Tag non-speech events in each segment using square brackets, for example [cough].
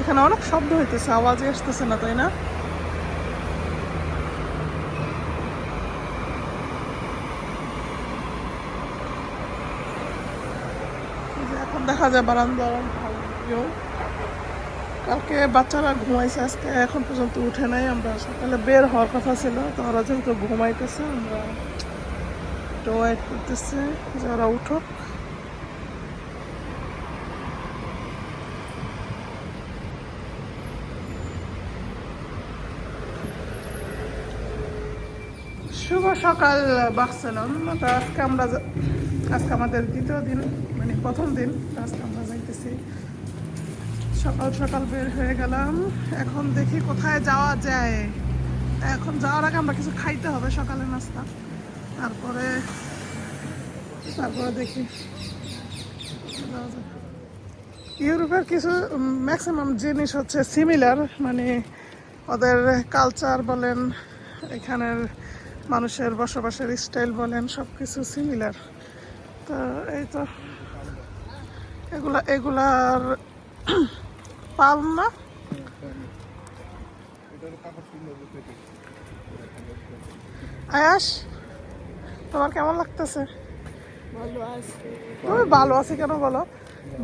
এখানে অনেক শব্দ হইতেছে, আওয়াজই আসতেছে না, তাই না? এখন দেখা যায় বারান্দার ভিউ। কালকে বাচ্চারা ঘুমাইছে, আজকে এখন পর্যন্ত উঠে নাই আমরা। সকালে বের হওয়ার কথা ছিল, তো ওরা যেহেতু ঘুমাইতেছে, আমরা একটু ওয়েট করতেছি যে উঠুক। শুভ সকাল, বার্সেলন। তো আজকে আমরা আজকে আমাদের দ্বিতীয় দিন মানে প্রথম দিন। আজকে আমরা যাইতেছি। সকাল সকাল বের হয়ে গেলাম। এখন দেখি কোথায় যাওয়া যায়। এখন যাওয়ার আগে আমরা কিছু খাইতে হবে সকালে নাস্তা। তারপরে তারপরে দেখি। ইউরোপের কিছু ম্যাক্সিমাম জিনিস হচ্ছে সিমিলার মানে ওদের কালচার বলেন, এখানের মানুষের বসবাসের স্টাইল বলেন সব কিছু সিমিলার তো এই তো এগুলা এগুলার [clears throat] পালম না। আয়াস তোমার কেমন লাগতেছে? তুমি ভালো আছি কেন বলো?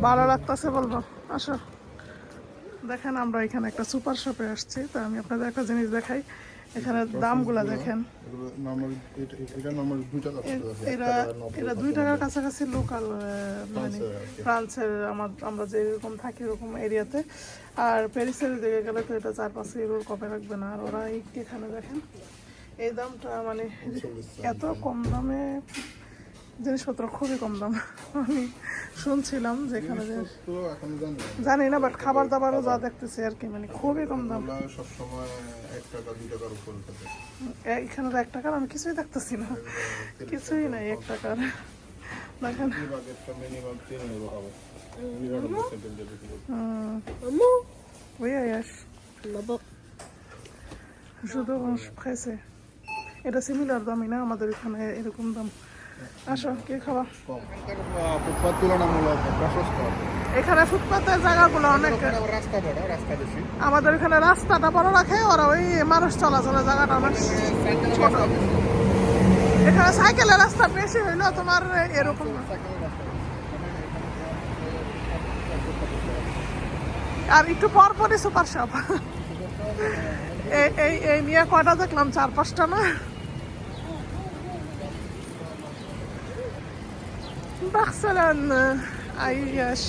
ভালো লাগতেছে বলব। আসো। দেখেন আমরা এখানে একটা সুপার শপে আসছি তো আমি আপনাদের একটা জিনিস দেখাই। এখানে দামগুলা দেখেন। এরা এরা দুই টাকার কাছাকাছি লোকাল মানে ফ্রান্সের আমার আমরা যেরকম থাকি এরকম এরিয়াতে আর প্যারিসের দিকে গেলে তো এটা চার পাঁচ ইউরোর কমে রাখবে না। আর ওরা এখানে দেখেন এই দামটা মানে এত কম দামে জিনিসপত্র খুবই কম দাম। আমি শুনছিলাম যে এখানে যে জানি না। বাট খাবার দাবারও যা দেখতেছি আর কি মানে খুবই কম দাম। এখানে তো এক টাকার আমি কিছুই দেখতেছি না। কিছুই নাই এক টাকার। দেখেন. শুধু এটা সিমিলার দামই না আমাদের এখানে এরকম দাম। আসো কি ফুটপাত তুলনামূলক প্রশস্ত এখানে ফুটপাতের জায়গাগুলো অনেক রাস্তা বড় রাস্তা বেশি। আমাদের এখানে রাস্তাটা বড় রাখে ওরা ওই মানুষ চলাচলের জায়গাটা অনেক ছোট। এখানে সাইকেলের রাস্তা বেশি হইল তোমার এরকম আর একটু পর পরই সুপার শপ। এই এই এই নিয়ে কয়টা দেখলাম? চার পাঁচটা না? আইয়াস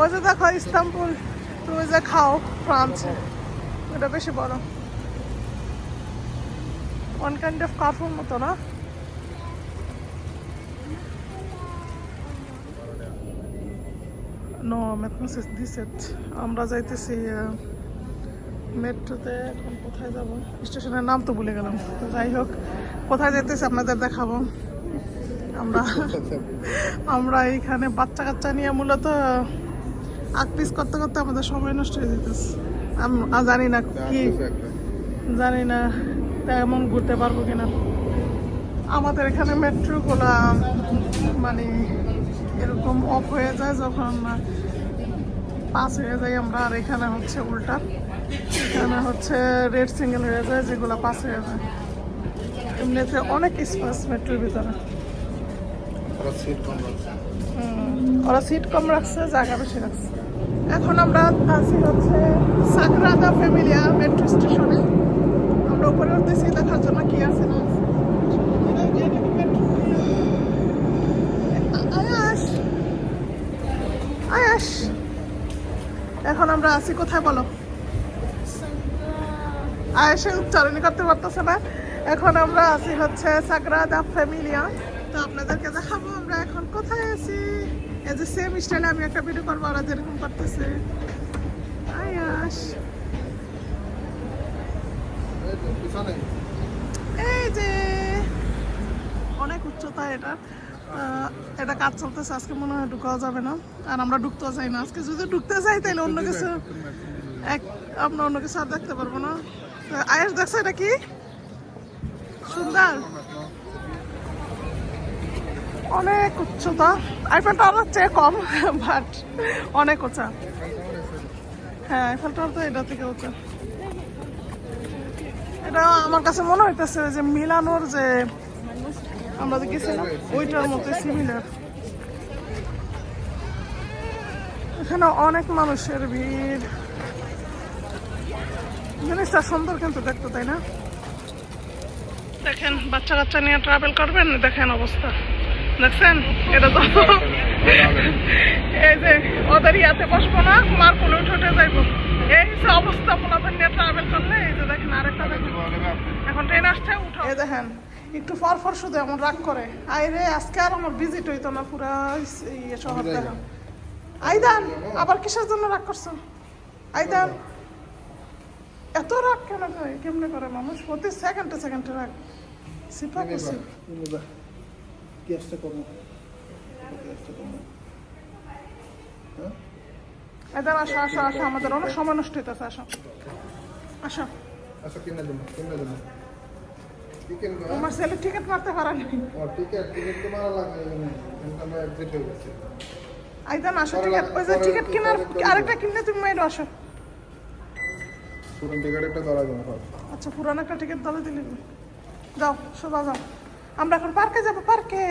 ওই যে দেখো ইস্তাম্বুল, তুমি যে খাও ফ্রান্সে এটা বেশি বড়। ওয়ান কাইন্ড অফ কার্ফুর মতো, না? নো মেট্রোস দিসেট আমরা যাইতেছি মেট্রোতে, এখন কোথায় যাব? স্টেশনের নাম তো ভুলে গেলাম। তো যাই হোক, কোথায় যাইতেছি আপনাদের দেখাবো। আমরা আমরা এইখানে বাচ্চা কাচ্চা নিয়ে মূলত আকপিস করতে করতে আমাদের সময় নষ্ট হয়ে যেতেছে। আম- জানি না কি জানি না তেমন ঘুরতে পারব কিনা। আমাদের এখানে মেট্রোগুলা মানে এরকম অফ হয়ে যায় যখন পাস হয়ে যায় আমরা। আর এখানে হচ্ছে উল্টা। এখানে হচ্ছে রেড সিঙ্গেল হয়ে যায় যেগুলো পাস হয়ে যায়। এমনিতে অনেক স্পেস মেট্রোর ভিতরে। ওরা সিট কম রাখছে। জায়গা বেশি রাখছে। এখন আমরা আছি হচ্ছে সাকরাদা ফ্যামিলিয়া মেট্রো স্টেশনে আমরা উপরে উঠতেছি, দেখার জন্য কি আছে না আয়াস এখন আমরা আছি, কোথায় বলো? আয়েসে উচ্চারণই করতে পারতেছে না। এখন আমরা আছি হচ্ছে সাগরাদা ফ্যামিলিয়া। তো আপনাদেরকে দেখাবো আমরা এখন কোথায় আছি। এই যে সেম স্টাইলে আমি একটা ভিডিও করব ওরা যেরকম করতেছে। আয়াস এই যে অনেক উচ্চতা এটা। এটা কাজ চলতেছে আজকে মনে হয় ঢুকাও যাবে না। আর আমরা ঢুকতেও চাই না। আজকে যদি ঢুকতে চাই তাহলে অন্য কিছু এক আমরা অন্য কিছু আর দেখতে পারব না। আয়াস দেখছ এটা কি? সুন্দর। অনেক উচ্চতা। আইফেল টাওয়ার চেয়ে কম বাট অনেক উঁচা। হ্যাঁ আইফেল টাওয়ার তো এটা থেকে উঁচা। এটা আমার কাছে মনে হইতেছে যে মিলানোর যে আমরা যে গেছিলাম, ওইটার মতো সিমিলার এখানে অনেক মানুষের ভিড়। জিনিসটা সুন্দর কিন্তু দেখতে, তাই না? দেখেন বাচ্চা কাচ্চা নিয়ে ট্রাভেল করবেন, দেখেন অবস্থা। দেখছেন এটা তো। এই যে ওদের ইয়াতে বসবো না তোমার কোলে উঠে উঠে যাইবো। এই হচ্ছে অবস্থা পোলাপেন নিয়ে ট্রাভেল করলে এই যে দেখেন আরেকটা দেখেন। এখন ট্রেন আসছে উঠো এই দেখেন একটু পর পর শুধু এমন রাগ করে। আই রে আজকে আর আমার ভিজিট হইতো না পুরা ইয়ে শহর দেখা আইদান আবার কিসের জন্য রাগ করছ? আইদান এত রাগ কেন করে কেমনে করে মানুষ? প্রতি সেকেন্ডে সেকেন্ডে রাগ। সিপা করছি। গ্যাসটা কমো গ্যাসটা কমো আইদান আসো আসো আসো আমাদের অনেক সময় নষ্ট হইতেছে আসো। আসো। কিনে দেবো কিনে দেবো। আমার ছেলে টিকিট মারতে টিকেট টিকেট তো মারা লাগে এখানে আমরা এক্সিট হয়ে গেছে। আইদান আসো টিকিট ওই যে টিকিট কেনার আরেকটা কিনলে তুমি আসো। টিকেট একটা ধরা। যাবে আচ্ছা পুরান একটা টিকিট দলে দিলে। যাও সোজা যাও। আমরা এখন পার্কে যাব পার্কে